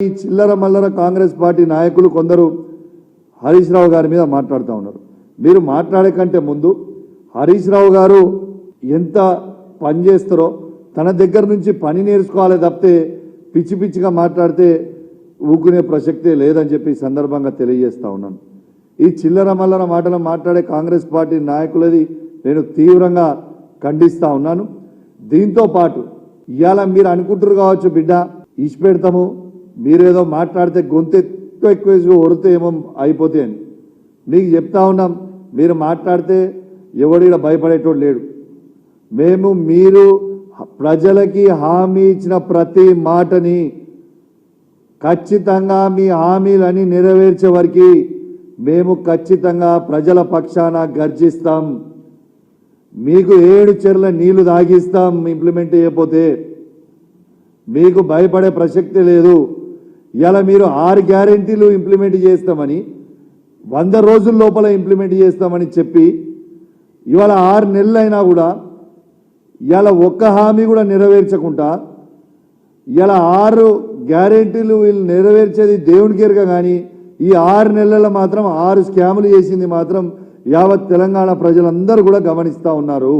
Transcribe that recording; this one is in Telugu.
ఈ చిల్లర మల్లర కాంగ్రెస్ పార్టీ నాయకులు కొందరు హరీష్ రావు గారి మీద మాట్లాడుతూ ఉన్నారు. మీరు మాట్లాడే కంటే ముందు హరీష్ రావు గారు ఎంత పని చేస్తారో తన దగ్గర నుంచి పని నేర్చుకోవాలి తప్పితే పిచ్చి పిచ్చిగా మాట్లాడితే ఊకునే ప్రసక్తే లేదని చెప్పి సందర్భంగా తెలియజేస్తా ఉన్నాను. ఈ చిల్లర మల్లర మాటలు మాట్లాడే కాంగ్రెస్ పార్టీ నాయకులది నేను తీవ్రంగా ఖండిస్తూ ఉన్నాను. దీంతో పాటు ఇవాళ మీరు అనుకుంటారు కావచ్చు బిడ్డ ఇచ్చి పెడతాము మీరేదో మాట్లాడితే గొంతు ఎక్కువ ఎక్కువ వేసి ఒరితే ఏమో అయిపోతే అని. మీకు చెప్తా ఉన్నాం మీరు మాట్లాడితే ఎవడిడ భయపడేటోడు లేడు. మేము మీరు ప్రజలకి హామీ ఇచ్చిన ప్రతి మాటని ఖచ్చితంగా మీ హామీలని నెరవేర్చే వరకు మేము ఖచ్చితంగా ప్రజల పక్షాన గర్జిస్తాం. మీకు ఏడు చెర్ల నీళ్ళు తాగిస్తాం ఇంప్లిమెంట్ చేయకపోతే. మీకు భయపడే ప్రసక్తి లేదు. ఇలా మీరు ఆరు గ్యారెంటీలు ఇంప్లిమెంట్ చేస్తామని వంద రోజుల లోపల ఇంప్లిమెంట్ చేస్తామని చెప్పి ఇవాళ ఆరు నెలలైనా కూడా ఇవాళ ఒక్క హామీ కూడా నెరవేర్చకుండా ఇలా ఆరు గ్యారెంటీలు వీళ్ళు నెరవేర్చేది దేవునికి ఎరగ కానీ ఈ ఆరు నెలల మాత్రం ఆరు స్కాములు చేసింది మాత్రం యావత్ తెలంగాణ ప్రజలందరూ కూడా గమనిస్తూ ఉన్నారు.